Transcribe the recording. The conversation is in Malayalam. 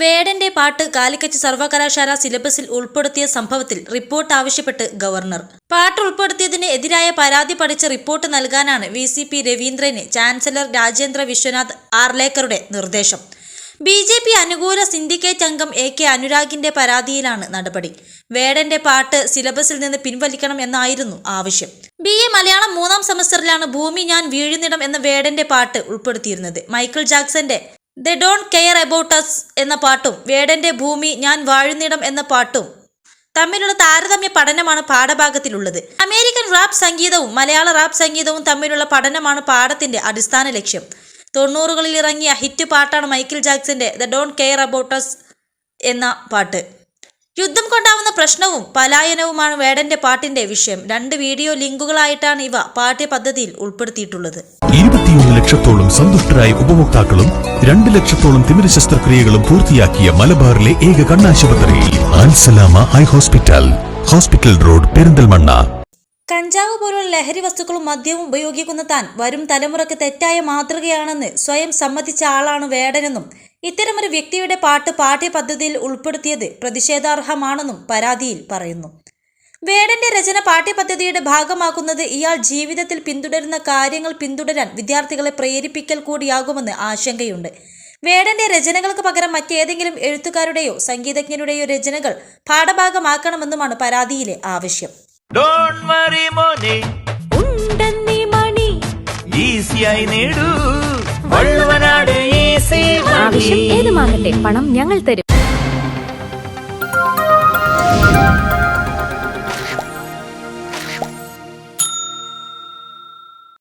വേടന്റെ പാട്ട് കാലിക്കറ്റ് സർവകലാശാല സിലബസിൽ ഉൾപ്പെടുത്തിയ സംഭവത്തിൽ റിപ്പോർട്ട് ആവശ്യപ്പെട്ട് ഗവർണർ. പാട്ട് ഉൾപ്പെടുത്തിയതിന് എതിരായ പരാതി പഠിച്ച് റിപ്പോർട്ട് നൽകാനാണ് വി സി പി രവീന്ദ്രന് ചാൻസലർ രാജേന്ദ്ര വിശ്വനാഥ് ആർലേക്കറുടെ നിർദ്ദേശം. ബി ജെ പി അനുകൂല സിൻഡിക്കേറ്റ് അംഗം എ കെ അനുരാഗിന്റെ പരാതിയിലാണ് നടപടി. വേടന്റെ പാട്ട് സിലബസിൽ നിന്ന് പിൻവലിക്കണം എന്നായിരുന്നു ആവശ്യം. ബി എ മലയാളം മൂന്നാം സെമസ്റ്ററിലാണ് ഭൂമി ഞാൻ വീഴുന്നിടം എന്ന വേടന്റെ പാട്ട് ഉൾപ്പെടുത്തിയിരുന്നത്. Michael ജാക്സന്റെ the don't care about us എന്ന പാട്ടും വേടന്റെ ഭൂമി ഞാൻ വാഴുന്നിടം എന്ന പാട്ടും. തമ്മിലുള്ള താരതമ്യ പഠനമാണ് പാഠഭാഗത്തിലുള്ളത്. അമേരിക്കൻ റാപ്പ് സംഗീതവും മലയാള റാപ്പ് സംഗീതവും തമ്മിലുള്ള പഠനമാണ് പാഠത്തിന്റെ അടിസ്ഥാന ലക്ഷ്യം. തൊണ്ണൂറുകളിൽ ഇറങ്ങിയ ഹിറ്റ് പാട്ടാണ് Michael ജാക്സന്റെ the don't care about us എന്ന പാട്ട്. യുദ്ധം കൊണ്ടാവുന്ന പ്രശ്നവും പലായനവുമാണ് വേടന്റെ പാട്ടിന്റെ വിഷയം. രണ്ട് വീഡിയോ ലിങ്കുകളായിട്ടാണ് ഇവ പാഠ്യപദ്ധതിയിൽ ഉൾപ്പെടുത്തിയിട്ടുള്ളത്. ഇരുപത്തിയൊന്ന് ലക്ഷത്തോളം സന്തുഷ്ടരായ ഉപഭോക്താക്കളും രണ്ട് ലക്ഷത്തോളം തിമിര ശസ്ത്രക്രിയകളും പൂർത്തിയാക്കിയ മലബാറിലെ ഏക കണ്ണാശുപത്രി. Al Salama eye hospital. Hospital road Perinthalmanna. കഞ്ചാവ് പോലുള്ള ലഹരി വസ്തുക്കളും മദ്യവും ഉപയോഗിക്കുന്ന താൻ വരും തലമുറയ്ക്ക് തെറ്റായ മാതൃകയാണെന്ന് സ്വയം സമ്മതിച്ച ആളാണ് വേടനെന്നും ഇത്തരമൊരു വ്യക്തിയുടെ പാട്ട് പാഠ്യപദ്ധതിയിൽ ഉൾപ്പെടുത്തിയത് പ്രതിഷേധാർഹമാണെന്നും പരാതിയിൽ പറയുന്നു. വേടന്റെ രചന പാഠ്യപദ്ധതിയുടെ ഭാഗമാക്കുന്നത് ഇയാൾ ജീവിതത്തിൽ പിന്തുടരുന്ന കാര്യങ്ങൾ പിന്തുടരാൻ വിദ്യാർത്ഥികളെ പ്രേരിപ്പിക്കൽ കൂടിയാകുമെന്ന് ആശങ്കയുണ്ട്. വേടന്റെ രചനകൾക്ക് പകരം മറ്റേതെങ്കിലും എഴുത്തുകാരുടെയോ സംഗീതജ്ഞരുടെയോ രചനകൾ പാഠഭാഗമാക്കണമെന്നുമാണ് പരാതിയിലെ ആവശ്യം. ആവശ്യം ഏതുമാകട്ടെ പണം ഞങ്ങൾ തരും.